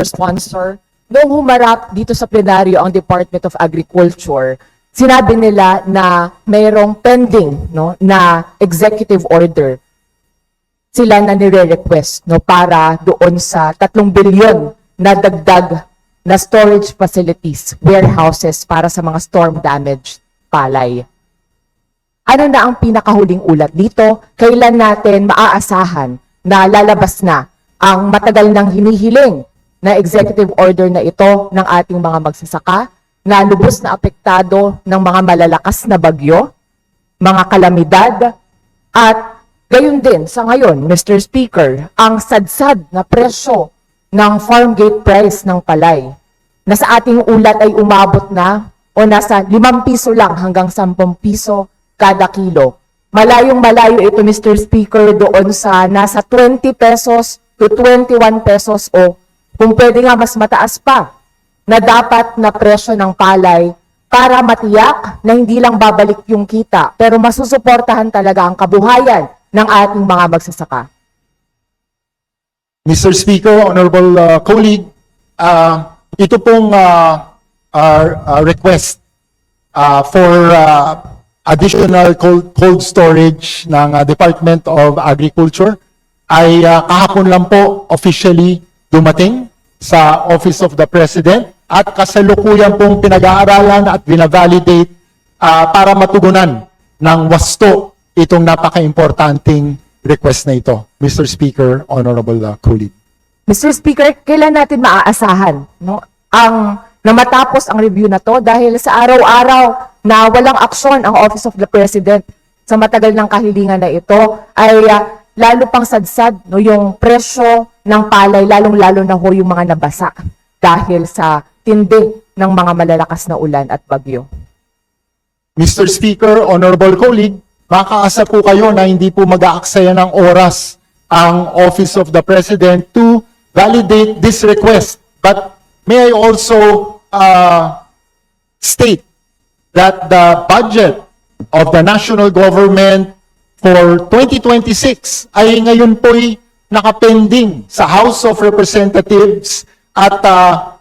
sponsor, noong humarap dito sa plenaryo ang Department of Agriculture, sinabi nila na mayroong pending no, na executive order sila na nire-request no, para doon sa 3 bilyon na dagdag na storage facilities, warehouses para sa mga storm damaged palay. Ano na ang pinakahuling ulat dito? Kailan natin maaasahan na lalabas na ang matagal nang hinihiling na executive order na ito ng ating mga magsasaka na lubos na apektado ng mga malalakas na bagyo, mga kalamidad, at gayon din sa ngayon, Mr. Speaker, ang sadsad na presyo ng farm gate price ng palay na sa ating ulat ay umabot na o nasa 5 piso lang hanggang 10 piso kada kilo. Malayong malayo ito, Mr. Speaker, doon sa nasa 20 pesos to 21 pesos o kung pwede nga mas mataas pa na dapat na presyo ng palay para matiyak na hindi lang babalik yung kita pero masusuportahan talaga ang kabuhayan ng ating mga magsasaka. Mr. Speaker, Honorable uh, colleague, uh, ito pong uh, our, uh, request uh, for uh, additional cold, cold storage ng uh, Department of Agriculture ay uh, kahapon lang po officially dumating sa Office of the President at kasalukuyan pong pinag-aaralan at binavalidate uh, para matugunan ng wasto itong napaka-importanting request na ito. Mr. Speaker, Honorable uh, colleague. Mr. Speaker, kailan natin maaasahan no, ang na matapos ang review na to dahil sa araw-araw na walang aksyon ang Office of the President sa matagal ng kahilingan na ito ay ah, lalo pang sadsad no, yung presyo ng palay, lalong-lalo na ho yung mga nabasa dahil sa tindi ng mga malalakas na ulan at bagyo. Mr. Speaker, Honorable colleague, makaasa po kayo na hindi po mag-aaksaya ng oras ang Office of the President to validate this request. But may I also uh, state that the budget of the national government for 2026 ay ngayon po'y nakapending sa House of Representatives at uh,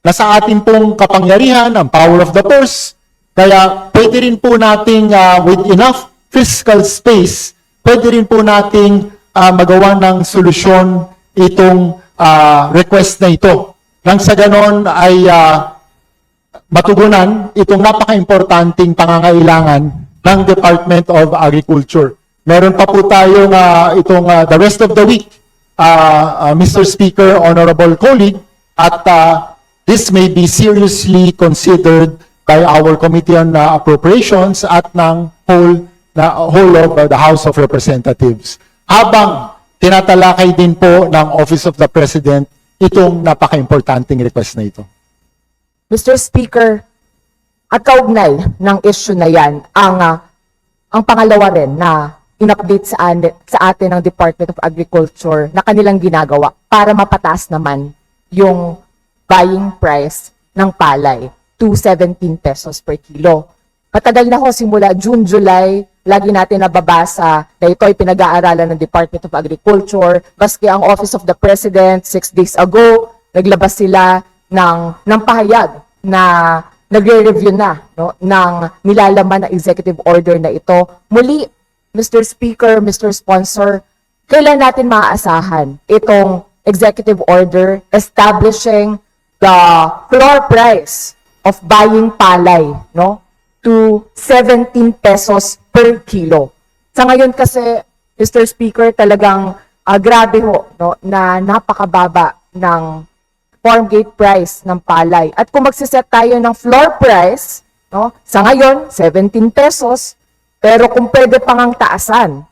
nasa ating pong kapangyarihan ang power of the purse. Kaya pwede rin po nating uh, with enough fiscal space, pwede rin po nating uh, magawa ng solusyon itong uh, request na ito. Nang sa ganon ay uh, matugunan itong napaka-importanting pangangailangan ng Department of Agriculture. Meron pa po tayong uh, itong uh, the rest of the week, uh, uh, Mr. Speaker, Honorable colleague, at uh, this may be seriously considered by our Committee on uh, Appropriations at ng whole, na, whole of uh, the House of Representatives. Habang tinatalakay din po ng Office of the President itong napaka-importanting request na ito. Mr. Speaker, at kaugnay ng issue na yan, ang, ah, ang pangalawa rin na in-update sa, sa atin ng Department of Agriculture na kanilang ginagawa para mapataas naman yung buying price ng palay to 17 pesos per kilo. Matagal na ho simula June, July, lagi natin nababasa na ito ay pinag-aaralan ng Department of Agriculture. Maski ang Office of the President, six days ago, naglabas sila ng, ng pahayag na nagre-review na no, ng nilalaman na executive order na ito. Muli, Mr. Speaker, Mr. Sponsor, kailan natin maaasahan itong executive order establishing the floor price of buying palay no to 17 pesos per kilo. Sa ngayon kasi, Mr. Speaker, talagang ah, grabe ho no, na napakababa ng farm gate price ng palay. At kung magsiset tayo ng floor price, no, sa ngayon, 17 pesos, pero kung pwede pang ang taasan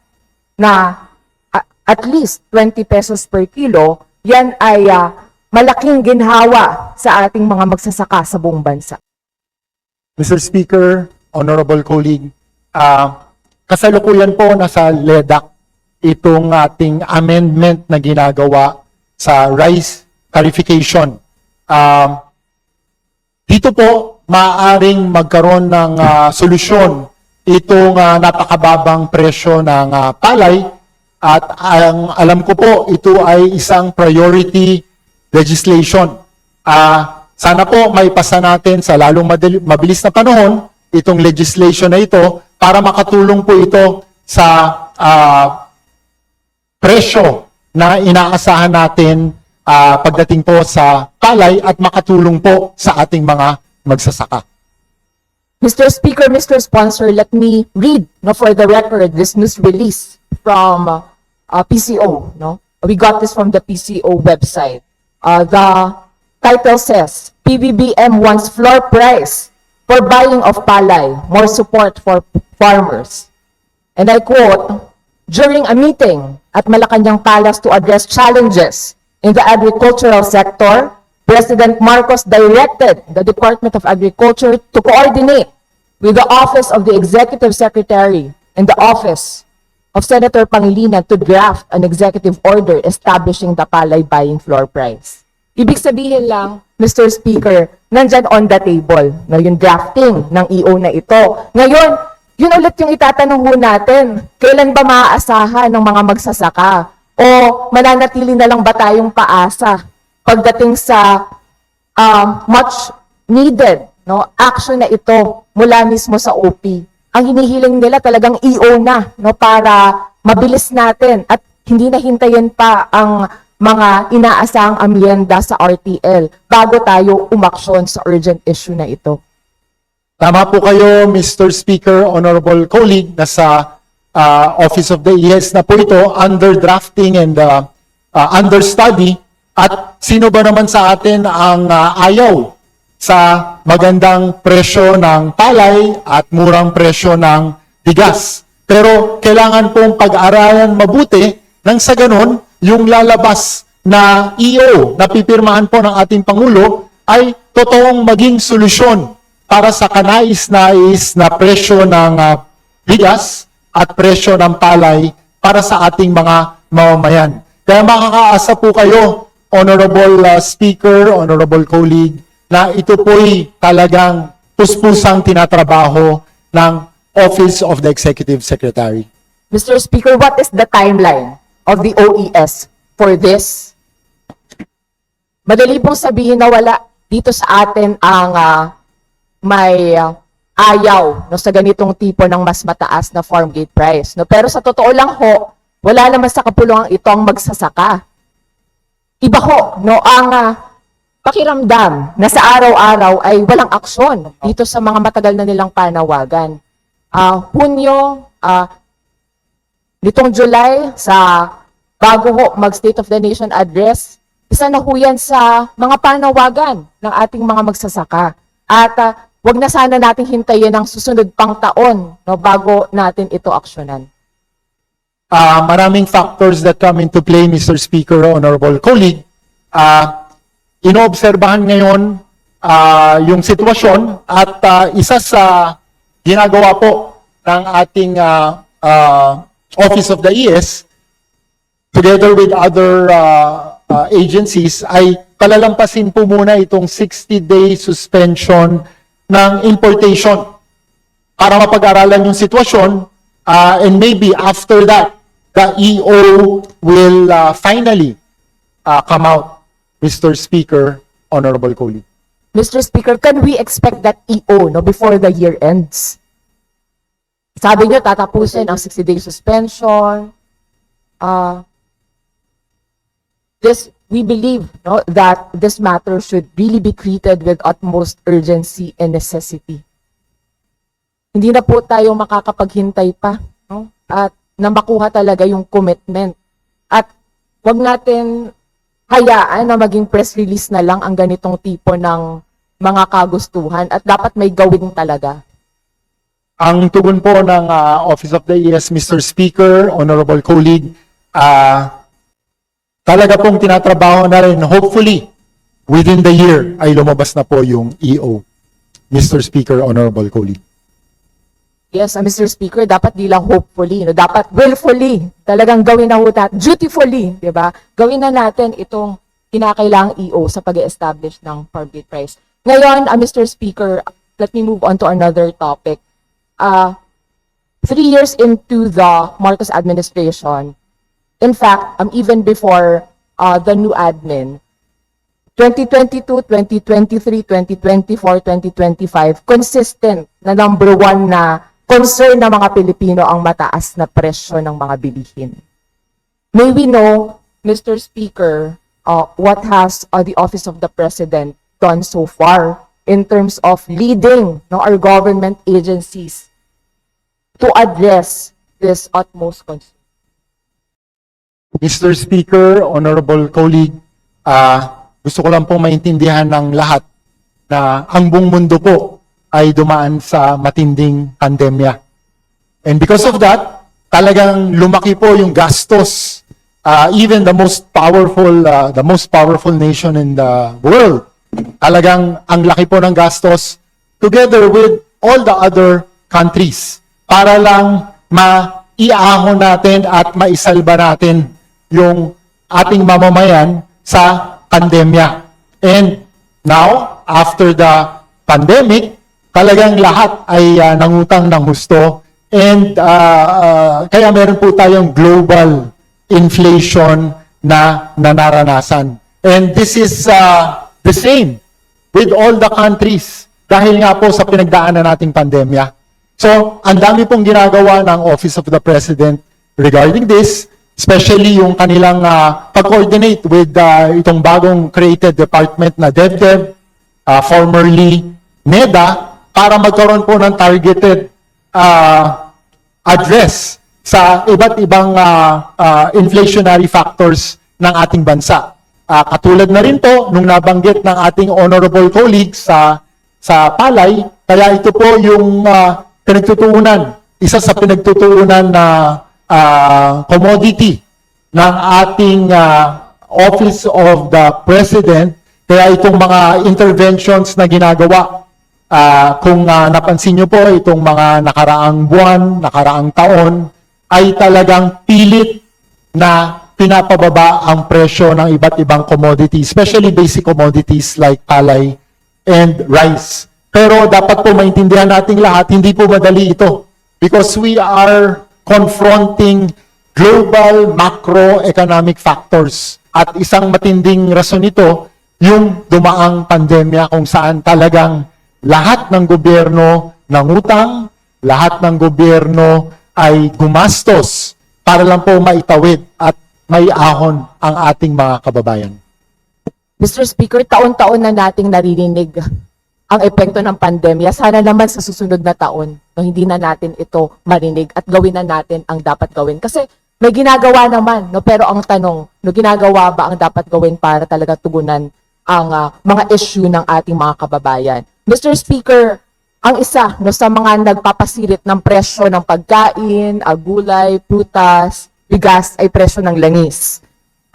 na at least 20 pesos per kilo, yan ay ah, malaking ginhawa sa ating mga magsasaka sa buong bansa. Mr. Speaker, Honorable colleague, ah, kasalukuyan po nasa LEDAC itong ating amendment na ginagawa sa rice tarification. Ah, dito po, maaaring magkaroon ng ah, solusyon itong ah, napakababang presyo ng ah, palay at ang alam ko po, ito ay isang priority legislation. Ah, sana po may pasa natin sa lalong mabilis na panahon itong legislation na ito para makatulong po ito sa ah, presyo na inaasahan natin ah, pagdating po sa palay at makatulong po sa ating mga magsasaka. Mr. Speaker, Mr. Sponsor, let me read no, for the record this news release from uh, uh, PCO. No? We got this from the PCO website. Uh, the title says, PBBM wants floor price for buying of palay, more support for farmers. And I quote, during a meeting at Malacanang Palace to address challenges in the agricultural sector, President Marcos directed the Department of Agriculture to coordinate with the Office of the Executive Secretary and the Office of Senator Pangilinan to draft an executive order establishing the palay buying floor price. Ibig sabihin lang, Mr. Speaker, nandyan on the table na yung drafting ng EO na ito. Ngayon, yun ulit yung itatanong ho natin. Kailan ba maaasahan ng mga magsasaka? O mananatili na lang ba tayong paasa pagdating sa um, much needed no action na ito mula mismo sa OP. Ang hinihiling nila talagang EO na no para mabilis natin at hindi na hintayin pa ang mga inaasahang amyenda sa RTL bago tayo umaksyon sa urgent issue na ito. Tama po kayo, Mr. Speaker, Honorable Colleague, nasa uh, Office of the ES na po ito, under drafting and uh, uh, under study. At sino ba naman sa atin ang uh, ayaw sa magandang presyo ng palay at murang presyo ng bigas? Pero kailangan pong pag-aralan mabuti nang sa ganun, yung lalabas na EO na pipirmahan po ng ating Pangulo ay totoong maging solusyon para sa kanais-nais na presyo ng ah, bigas at presyo ng palay para sa ating mga mamamayan. Kaya makakaasa po kayo, Honorable ah, Speaker, Honorable Colleague, na ito po'y talagang puspusang tinatrabaho ng Office of the Executive Secretary. Mr. Speaker, what is the timeline of the OES for this? Madali pong sabihin na wala dito sa atin ang ah, may ah, ayaw no, sa ganitong tipo ng mas mataas na farm gate price. No? Pero sa totoo lang ho, wala naman sa kapulungan ito ang magsasaka. Iba ho, no, ang ah, pakiramdam na sa araw-araw ay walang aksyon dito sa mga matagal na nilang panawagan. Ah, Hunyo, ah, nitong July sa bago ho mag State of the Nation address, isa na ho yan sa mga panawagan ng ating mga magsasaka. At ah, wag na sana nating hintayin ang susunod pang taon no, bago natin ito aksyonan. Ah, maraming factors that come into play, Mr. Speaker, Honorable Colleague. Ah, inoobserbahan ngayon ah, yung sitwasyon at ah, isa sa ginagawa po ng ating ah, ah, Office of the ES together with other ah, ah, agencies ay palalampasin po muna itong 60-day suspension ng importation para mapag-aralan yung sitwasyon uh, and maybe after that the EO will uh, finally uh, come out Mr. Speaker Honorable Colleague Mr. Speaker, can we expect that EO no, before the year ends? Sabi niyo, tatapusin ang 60-day suspension. Uh, this, we believe no, that this matter should really be treated with utmost urgency and necessity. Hindi na po tayo makakapaghintay pa. No? At na makuha talaga yung commitment. At wag natin hayaan na maging press release na lang ang ganitong tipo ng mga kagustuhan at dapat may gawin talaga. Ang tugon po ng uh, Office of the ES, Mr. Speaker, Honorable Colleague, uh, talaga pong tinatrabaho na rin, hopefully, within the year ay lumabas na po yung EO. Mr. Speaker, Honorable Colleague. Yes, uh, Mr. Speaker, dapat di lang hopefully, no? dapat willfully, talagang gawin na ho natin, dutifully, di ba? Gawin na natin itong kinakailangang EO sa pag establish ng farm gate price. Ngayon, uh, Mr. Speaker, let me move on to another topic. Uh, three years into the Marcos administration, in fact, um, even before uh, the new admin, 2022, 2023, 2024, 2025, consistent na number one na concern ng mga Pilipino ang mataas na presyo ng mga bilihin. May we know, Mr. Speaker, uh, what has uh, the Office of the President done so far in terms of leading no, our government agencies to address this utmost concern? Mr. Speaker, Honorable Colleague, ah, gusto ko lang pong maintindihan ng lahat na ang buong mundo po ay dumaan sa matinding pandemya. And because of that, talagang lumaki po yung gastos. Ah, even the most powerful, ah, the most powerful nation in the world, talagang ang laki po ng gastos together with all the other countries para lang maiahon natin at maisalba natin yung ating mamamayan sa pandemya. And now, after the pandemic, talagang lahat ay ah, nangutang ng husto and ah, ah, kaya meron po tayong global inflation na nanaranasan. And this is ah, the same with all the countries dahil nga po sa pinagdaanan nating pandemya. So, ang dami pong ginagawa ng Office of the President regarding this, especially yung kanilang ah, pag-coordinate with ah, itong bagong created department na DevDev, ah, formerly NEDA, para magkaroon po ng targeted ah, address sa iba't ibang ah, ah, inflationary factors ng ating bansa. Ah, katulad na rin po nung nabanggit ng ating honorable colleague sa sa palay, kaya ito po yung ah, pinagtutuunan, isa sa pinagtutuunan na ah, commodity ng ating ah, Office of the President, kaya itong mga interventions na ginagawa Ah, kung ah, napansin nyo po itong mga nakaraang buwan, nakaraang taon, ay talagang pilit na pinapababa ang presyo ng iba't ibang commodities, especially basic commodities like palay and rice. Pero dapat po maintindihan nating lahat, hindi po madali ito because we are confronting global macroeconomic factors. At isang matinding rason nito, yung dumaang pandemya kung saan talagang lahat ng gobyerno nangutang, lahat ng gobyerno ay gumastos para lang po maitawid at may ahon ang ating mga kababayan. Mr. Speaker, taon-taon na nating naririnig ang epekto ng pandemya. Sana naman sa susunod na taon, no, hindi na natin ito marinig at gawin na natin ang dapat gawin. Kasi may ginagawa naman, no, pero ang tanong, no, ginagawa ba ang dapat gawin para talaga tugunan ang ah, mga issue ng ating mga kababayan? Mr. Speaker, ang isa no, sa mga nagpapasirit ng presyo ng pagkain, ah, gulay, prutas, bigas ay presyo ng langis.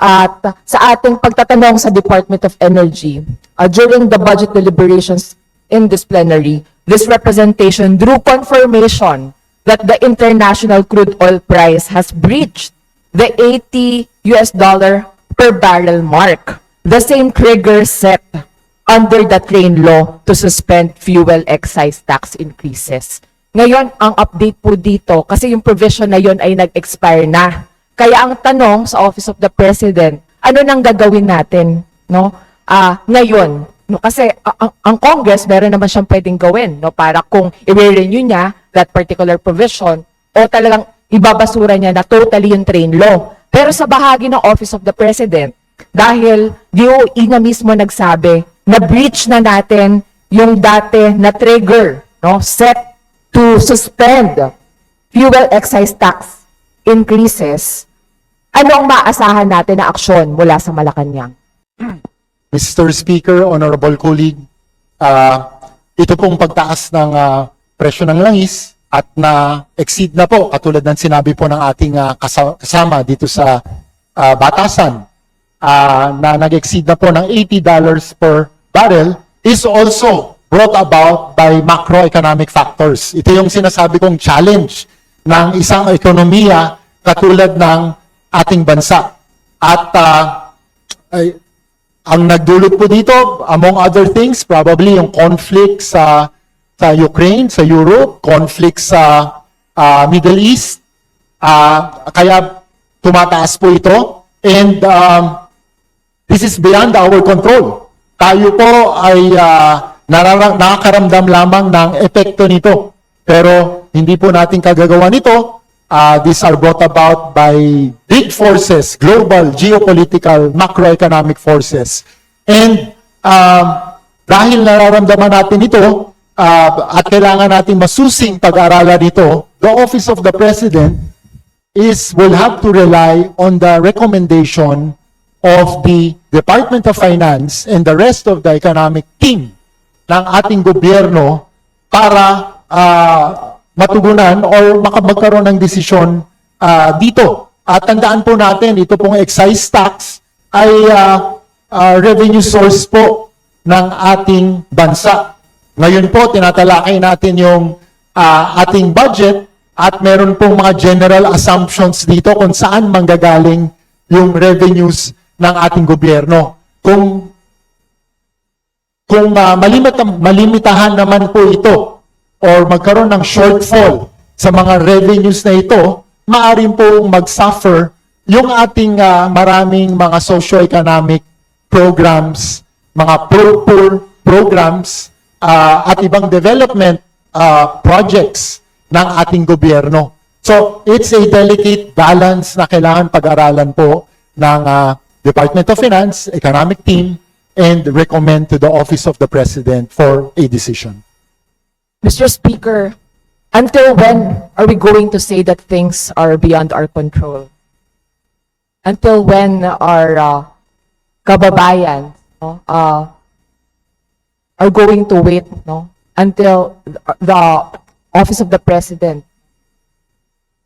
At uh, sa ating pagtatanong sa Department of Energy, uh, during the budget deliberations in this plenary, this representation drew confirmation that the international crude oil price has breached the 80 US dollar per barrel mark, the same trigger set under the train law to suspend fuel excise tax increases. Ngayon, ang update po dito, kasi yung provision na yon ay nag-expire na. Kaya ang tanong sa Office of the President, ano nang gagawin natin, no? Ah, ngayon, no kasi ang, ang Congress meron naman siyang pwedeng gawin, no, para kung i-renew niya that particular provision o talagang ibabasura niya na totally yung train law. Pero sa bahagi ng Office of the President, dahil DOE na mismo nagsabi na breach na natin yung dati na trigger, no, set to suspend fuel excise tax increases, ano ang maasahan natin na aksyon mula sa Malacanang? Mr. Speaker, Honorable Colleague, ah, ito pong pagtaas ng ah, presyo ng langis at na exceed na po katulad ng sinabi po ng ating kasa- kasama dito sa ah, batasan ah, na nag-exceed na po ng $80 per barrel is also brought about by macroeconomic factors. Ito yung sinasabi kong challenge ng isang ekonomiya katulad ng ating bansa. At ah, ay, ang nagdulot po dito, among other things, probably yung conflict sa sa Ukraine, sa Europe, conflict sa ah, Middle East. Ah, kaya tumataas po ito. And um, this is beyond our control. tayo po ay ah, narara- nakakaramdam lamang ng epekto nito. Pero hindi po natin kagagawa nito. Ah, these are brought about by big forces, global, geopolitical, macroeconomic forces. And um, dahil nararamdaman natin ito ah, at kailangan natin masusing pag-aralan ito, the Office of the President is will have to rely on the recommendation of the Department of Finance and the rest of the economic team ng ating gobyerno para ah, matugunan or magkaroon ng desisyon ah, dito. At tandaan po natin, ito pong excise tax ay ah, ah, revenue source po ng ating bansa. Ngayon po, tinatalakay natin yung ah, ating budget at meron pong mga general assumptions dito kung saan manggagaling yung revenues ng ating gobyerno. Kung kung ah, malimit, malimitahan naman po ito or magkaroon ng shortfall sa mga revenues na ito, maaring po mag-suffer yung ating ah, maraming mga socio-economic programs, mga pro-poor programs, ah, at ibang development ah, projects ng ating gobyerno. So, it's a delicate balance na kailangan pag-aralan po ng ah, Department of Finance, Economic Team, and recommend to the Office of the President for a decision. Mr. Speaker, until when are we going to say that things are beyond our control? Until when our uh, kababayan uh, are going to wait no, until the Office of the President,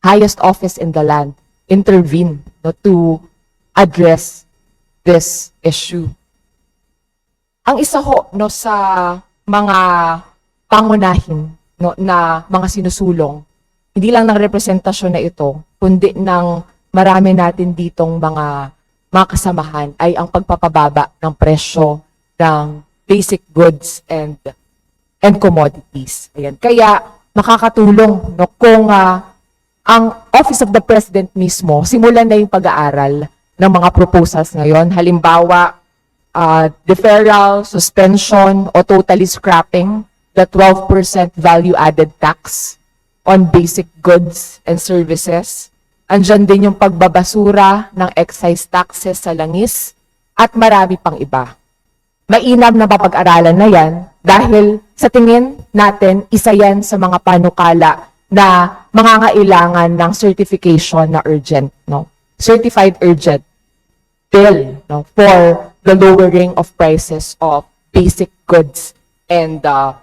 highest office in the land, intervene no, to address this issue? Ang isa ho no sa mga pangunahin no na mga sinusulong hindi lang ng representasyon na ito kundi ng marami natin ditong mga mga kasamahan ay ang pagpapababa ng presyo ng basic goods and and commodities. Ayan. Kaya makakatulong no kung ah, ang Office of the President mismo simulan na yung pag-aaral ng mga proposals ngayon. Halimbawa, uh, deferral, suspension, o totally scrapping the 12% value-added tax on basic goods and services. Andyan din yung pagbabasura ng excise taxes sa langis at marami pang iba. Mainam na mapag-aralan na yan dahil sa tingin natin, isa yan sa mga panukala na mangangailangan ng certification na urgent, no? Certified urgent bill no, for the lowering of prices of basic goods and uh,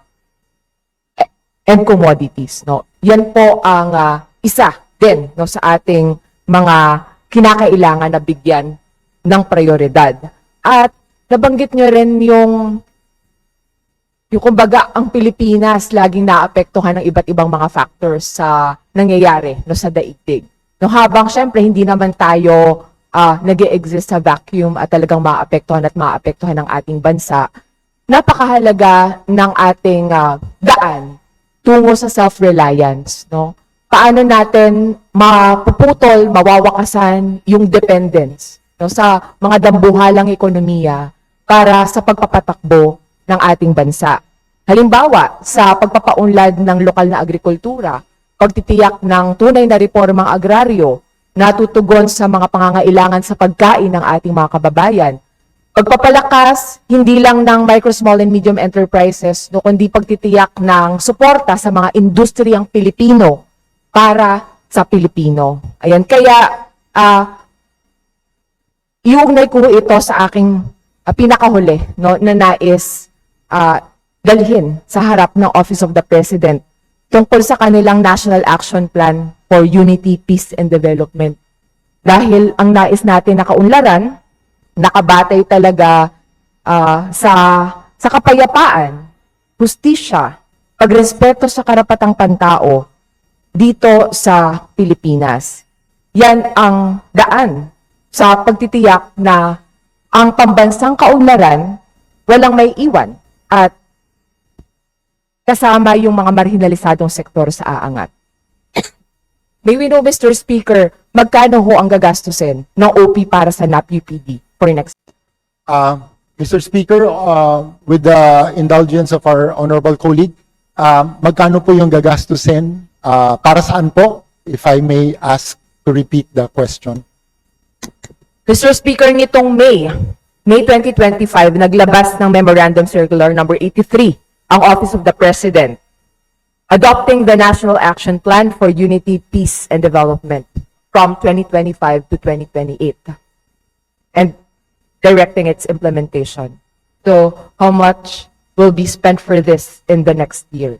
and commodities no. Yan po ang uh, isa din no sa ating mga kinakailangan na bigyan ng prioridad. At nabanggit nyo rin yung yung kumbaga ang Pilipinas laging naapektuhan ng iba't ibang mga factors sa nangyayari no sa daigdig no habang syempre hindi naman tayo ah nag exist sa vacuum at talagang maapektuhan at maapektuhan ng ating bansa, napakahalaga ng ating ah, daan tungo sa self-reliance. No? Paano natin mapuputol, mawawakasan yung dependence no, sa mga dambuhalang ekonomiya para sa pagpapatakbo ng ating bansa. Halimbawa, sa pagpapaunlad ng lokal na agrikultura, pagtitiyak ng tunay na reformang agraryo, natutugon sa mga pangangailangan sa pagkain ng ating mga kababayan. Pagpapalakas, hindi lang ng micro, small, and medium enterprises, no, kundi pagtitiyak ng suporta sa mga industriyang Pilipino para sa Pilipino. Ayan, kaya ah iugnay ko ito sa aking ah, pinakahuli no, na nais ah, dalhin sa harap ng Office of the President tungkol sa kanilang National Action Plan for Unity, Peace, and Development. Dahil ang nais natin na kaunlaran, nakabatay talaga ah, sa, sa kapayapaan, hustisya, pagrespeto sa karapatang pantao dito sa Pilipinas. Yan ang daan sa pagtitiyak na ang pambansang kaunlaran walang may iwan at kasama yung mga marginalisadong sektor sa aangat. May we know, Mr. Speaker, magkano ho ang gagastusin ng OP para sa NAP-UPD for next Uh, Mr. Speaker, uh, with the indulgence of our honorable colleague, um, magkano po yung gagastusin? Uh, para saan po? If I may ask to repeat the question. Mr. Speaker, nitong May, May 2025, naglabas ng Memorandum Circular number 83 ang Office of the President adopting the National Action Plan for Unity, Peace, and Development from 2025 to 2028 and directing its implementation. So how much will be spent for this in the next year?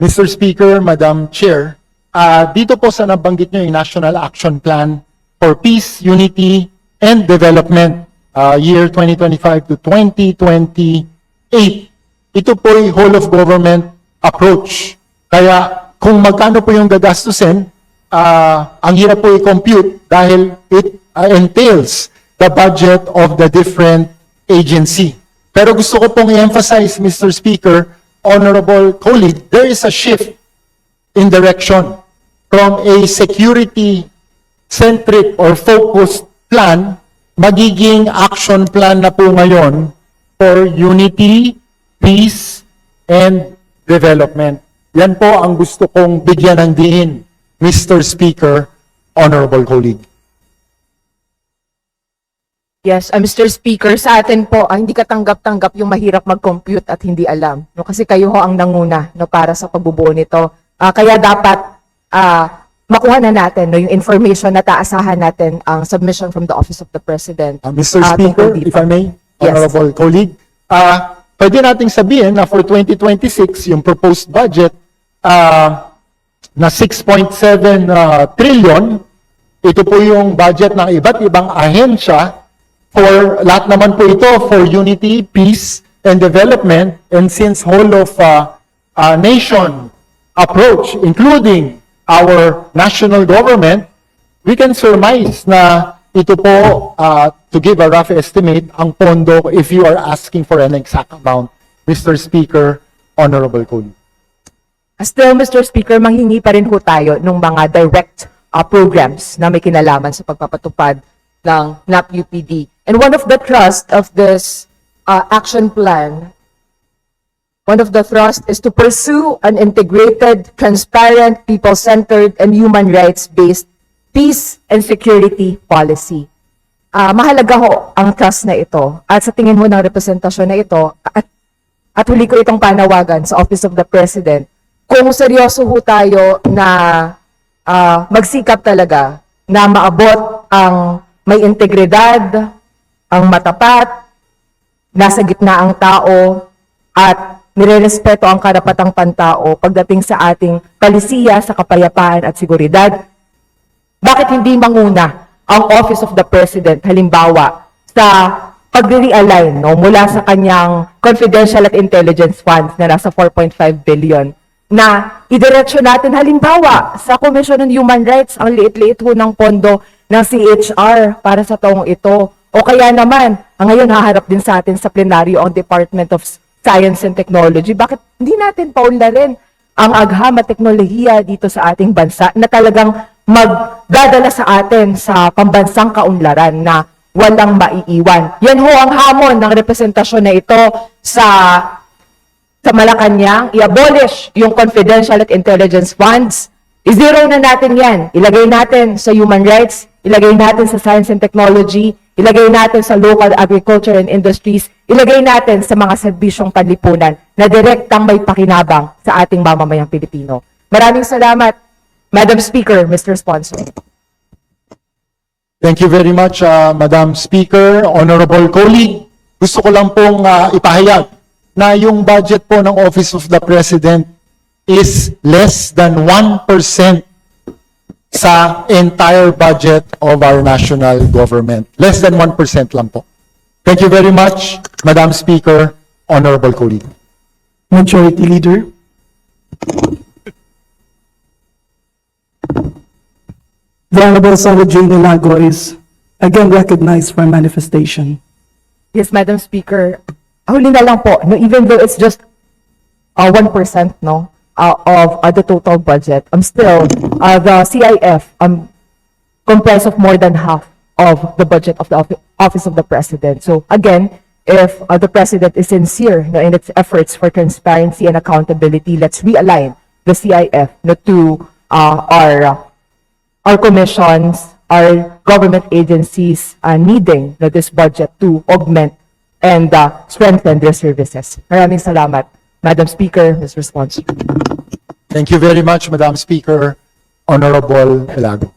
Mr. Speaker, Madam Chair, ah, dito po sa nabanggit nyo yung National Action Plan for Peace, Unity, and Development, ah, year 2025 to 2028. Ito po yung whole of government approach. Kaya kung magkano po yung gagastusin, ah, ang hirap po i-compute dahil it ah, entails the budget of the different agency. Pero gusto ko pong i-emphasize, Mr. Speaker, honorable colleague, there is a shift in direction from a security-centric or focused plan, magiging action plan na po ngayon for unity, peace, and development. Yan po ang gusto kong bigyan ng diin, Mr. Speaker, honorable colleague. Yes, uh, Mr. Speaker, sa atin po, ah, hindi katanggap-tanggap yung mahirap mag-compute at hindi alam. No? Kasi kayo ho ang nanguna no, para sa pagbubuo nito. Ah, kaya dapat ah, makuha na natin no, yung information na taasahan natin ang submission from the Office of the President. Uh, Mr. Speaker, dito. if I may, Yes. honorable colleague, ah, pwede nating sabihin na for 2026, yung proposed budget ah, na 6.7 ah, trillion, ito po yung budget ng iba't ibang ahensya for lahat naman po ito for unity, peace, and development. And since whole of ah, ah, nation approach, including our national government, we can surmise na ito po, uh, to give a rough estimate, ang pondo if you are asking for an exact amount, Mr. Speaker, Honorable colleague. Still, Mr. Speaker, manghingi pa rin ho tayo ng mga direct uh, programs na may kinalaman sa pagpapatupad ng NAP-UPD. And one of the trust of this uh, action plan, one of the thrust is to pursue an integrated, transparent, people-centered, and human rights-based peace and security policy. Ah, mahalaga ho ang trust na ito. At sa tingin ho ng representasyon na ito, at at huli ko itong panawagan sa Office of the President, kung seryoso ho tayo na ah, magsikap talaga na maabot ang may integridad, ang matapat, nasa gitna ang tao, at nirerespeto ang karapatang pantao pagdating sa ating kalisiya sa kapayapaan at seguridad, bakit hindi manguna ang Office of the President halimbawa sa pagre-realign no, mula sa kanyang confidential at intelligence funds na nasa 4.5 billion na idiretso natin halimbawa sa Commission on Human Rights ang liit-liit ho ng pondo ng CHR para sa taong ito. O kaya naman, ang ngayon haharap din sa atin sa plenaryo ang Department of Science and Technology. Bakit hindi natin paunlarin ang agham at teknolohiya dito sa ating bansa na talagang magdadala sa atin sa pambansang kaunlaran na walang maiiwan. Yan ho ang hamon ng representasyon na ito sa sa Malacanang, i-abolish yung confidential at intelligence funds. I-zero na natin yan. Ilagay natin sa human rights, ilagay natin sa science and technology, ilagay natin sa local agriculture and industries, ilagay natin sa mga serbisyong panlipunan na direktang may pakinabang sa ating mamamayang Pilipino. Maraming salamat, Madam Speaker, Mr. Sponsor. Thank you very much, uh, Madam Speaker, Honorable colleague. Gusto ko lang pong uh, ipahayag na yung budget po ng Office of the President is less than 1% sa entire budget of our national government. Less than 1% lang po. Thank you very much, Madam Speaker, Honorable colleague. Majority Leader. The Honorable Senator Jane Lago is again recognized for manifestation. Yes, Madam Speaker. Huli na lang po, no, even though it's just uh, 1%, no, uh, of uh, the total budget, um, still, uh, the CIF um, comprise of more than half of the budget of the Offi- Office of the President. So again, if uh, the President is sincere no, in its efforts for transparency and accountability, let's realign the CIF no, to uh, our our commissions, our government agencies uh, needing no, this budget to augment and uh, strengthen their services. Maraming salamat. Madam Speaker, Ms. Response. Thank you very much, Madam Speaker. Honorable Elago.